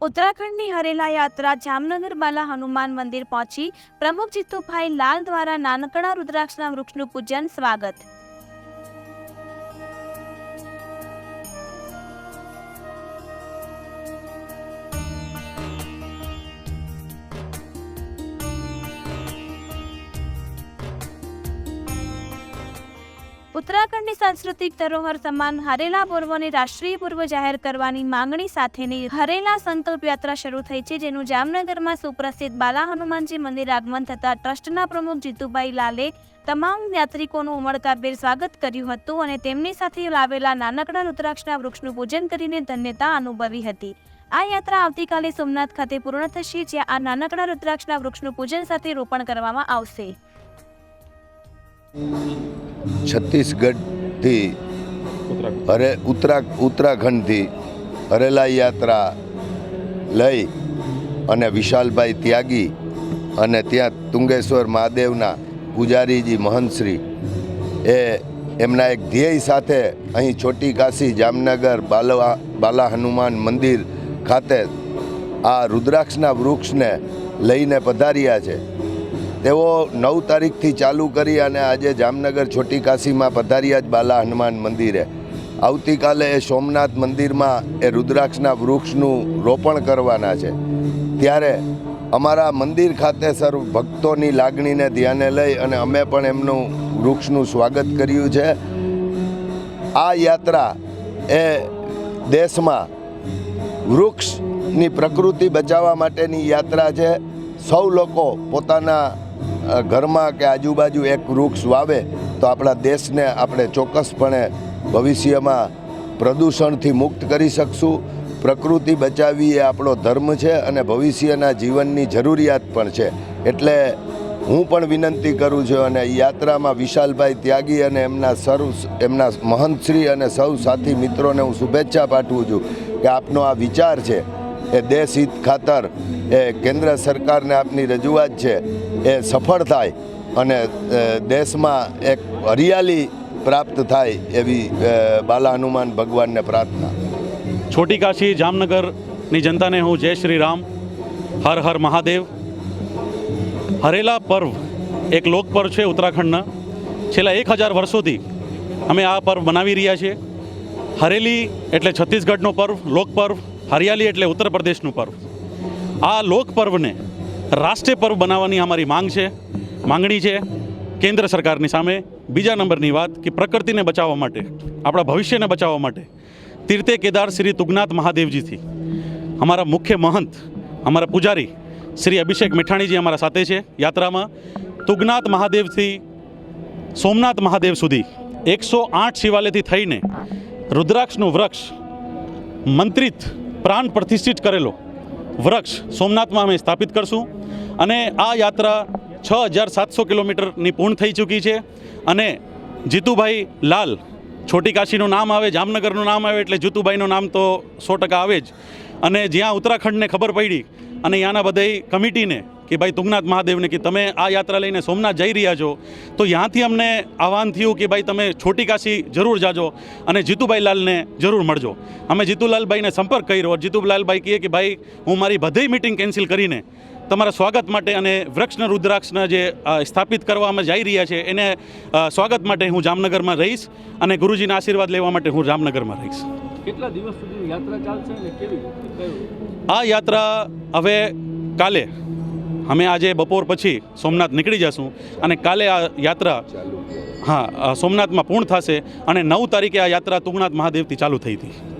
ઉત્તરાખંડની હરેલા યાત્રા જામનગર બાલા હનુમાન મંદિર પહોંચી પ્રમુખ જીતુભાઈ લાલ દ્વારા નાનકડા રુદ્રાક્ષના વૃક્ષનું પૂજન સ્વાગત. ઉત્તરાખંડની સાંસ્કૃતિક ધરોહર સમાન હરેલા પર્વને રાષ્ટ્રીય પૂર્વ જાહેર કરવાની માંગણી સાથેની હરેલા સંકલ્પ યાત્રા શરૂ થઈ છે, જેનું જામનગરમાં સુપ્રસિદ્ધ બાલા હનુમાનજી મંદિર આગમન થતા ટ્રસ્ટના પ્રમુખ જીતુભાઈ લાલે તમામ યાત્રિકોનું ઉમળકાભેર સ્વાગત કર્યું હતું અને તેમની સાથે લાવેલા નાનકડા રુદ્રાક્ષના વૃક્ષનું પૂજન કરીને ધન્યતા અનુભવી હતી. આ યાત્રા આવતીકાલે સોમનાથ ખાતે પૂર્ણ થશે, જ્યાં આ નાનકડા રુદ્રાક્ષના વૃક્ષનું પૂજન સાથે રોપણ કરવામાં આવશે. છત્તીસગઢથી હરે ઉત્તરા ઉત્તરાખંડથી હરેલા યાત્રા લઈ અને વિશાલભાઈ ત્યાગી અને ત્યાં તુંગેશ્વર મહાદેવના પૂજારીજી મહંતશ્રી એ એમના એક ધ્યેય સાથે અહીં છોટી કાશી જામનગર બાલવા બાલા હનુમાન મંદિર ખાતે આ રુદ્રાક્ષના વૃક્ષને લઈને પધાર્યા છે. તેઓ નવ તારીખથી ચાલુ કરી અને આજે જામનગર છોટી કાશીમાં પધાર્યા જ બાલા હનુમાન મંદિરે. આવતીકાલે એ સોમનાથ મંદિરમાં એ રુદ્રાક્ષના વૃક્ષનું રોપણ કરવાના છે. ત્યારે અમારા મંદિર ખાતે સર ભક્તોની લાગણીને ધ્યાને લઈ અને અમે પણ એમનું વૃક્ષનું સ્વાગત કર્યું છે. આ યાત્રા એ દેશમાં વૃક્ષની પ્રકૃતિ બચાવવા માટેની યાત્રા છે. સૌ લોકો પોતાના ઘરમાં કે આજુબાજુ એક વૃક્ષ વાવે, તો આપણા દેશને આપણે ચોક્કસપણે ભવિષ્યમાં પ્રદૂષણથી મુક્ત કરી શકશું. પ્રકૃતિ બચાવવી એ આપણો ધર્મ છે અને ભવિષ્યના જીવનની જરૂરિયાત પણ છે. એટલે હું પણ વિનંતી કરું છું અને યાત્રામાં વિશાલભાઈ ત્યાગી અને એમના સર્વ એમના મહંતશ્રી અને સૌ સાથી મિત્રોને હું શુભેચ્છા પાઠવું છું કે આપનો આ વિચાર છે એ દેશ હિત ખાતર એ કેન્દ્ર સરકારને આપની રજૂઆત છે એ સફળ થાય અને દેશમાં એક હરિયાલી પ્રાપ્ત થાય એવી બાલા હનુમાન ભગવાનને પ્રાર્થના. છોટી કાશી જામનગરની જનતાને હું જય શ્રી રામ, હર હર મહાદેવ. હરેલા પર્વ એક લોક પર્વ છે ઉત્તરાખંડના. છેલ્લા એક હજાર વર્ષોથી અમે આ પર્વ મનાવી રહ્યા છીએ. હરેલી એટલે છત્તીસગઢનો પર્વ લોક પર્વ હરિયાળી એટલે ઉત્તર પ્રદેશનું પર્વ. આ લોક પર્વને રાષ્ટ્રીય પર્વ બનાવવાની અમારી માંગ છે, માંગણી છે કેન્દ્ર સરકારની સામે. બીજા નંબરની વાત કે પ્રકૃતિને બચાવવા માટે, આપણા ભવિષ્યને બચાવવા માટે તીર્થે કેદાર શ્રી તુગનાથ મહાદેવજીથી અમારા મુખ્ય મહંત, અમારા પૂજારી શ્રી અભિષેક મીઠાણીજી અમારા સાથે છે યાત્રામાં. તુગનાથ મહાદેવથી સોમનાથ મહાદેવ સુધી એકસો આઠ શિવાલયથી થઈને રુદ્રાક્ષનું વૃક્ષ, મંત્રિત પ્રાણ પ્રતિષ્ઠિત કરેલો વૃક્ષ સોમનાથમાં અમે સ્થાપિત કરશું અને આ યાત્રા છ હજાર સાતસો કિલોમીટરની પૂર્ણ થઈ ચૂકી છે અને જીતુભાઈ લાલ છોટી કાશીનું નામ આવે, જામનગરનું નામ આવે એટલે જીતુભાઈનું નામ તો સો ટકા આવે જ. અને જ્યાં ઉત્તરાખંડને ખબર પડી અને ત્યાંના બધા કમિટીને કે ભાઈ તુંગનાથ મહાદેવને કે તમે આ યાત્રા લઈને સોમનાથ જઈ રહ્યા છો તો ત્યાંથી અમને આહવાન થયું કે ભાઈ તમે છોટી કાશી જરૂર જાજો અને જીતુભાઈ લાલને જરૂર મળજો. અમે જીતુલાલભાઈને સંપર્ક કર્યો જીતુલાલભાઈ કહે કે ભાઈ હું મારી બધી મિટિંગ કેન્સલ કરીને તમારા સ્વાગત માટે અને વૃક્ષના રુદ્રાક્ષના જે સ્થાપિત કરવામાં જઈ રહ્યા છે એને સ્વાગત માટે હું જામનગરમાં રહીશ અને ગુરુજીના આશીર્વાદ લેવા માટે હું જામનગરમાં રહીશ. કેટલા દિવસ સુધી યાત્રા ચાલશે અને કેવી આ યાત્રા હવે કાલે અમે આજે બપોર પછી સોમનાથ નીકળી જશું અને કાલે આ યાત્રા હા સોમનાથમાં પૂર્ણ થશે અને નવ તારીખે આ યાત્રા તુંગનાથ મહાદેવથી ચાલુ થઈ હતી.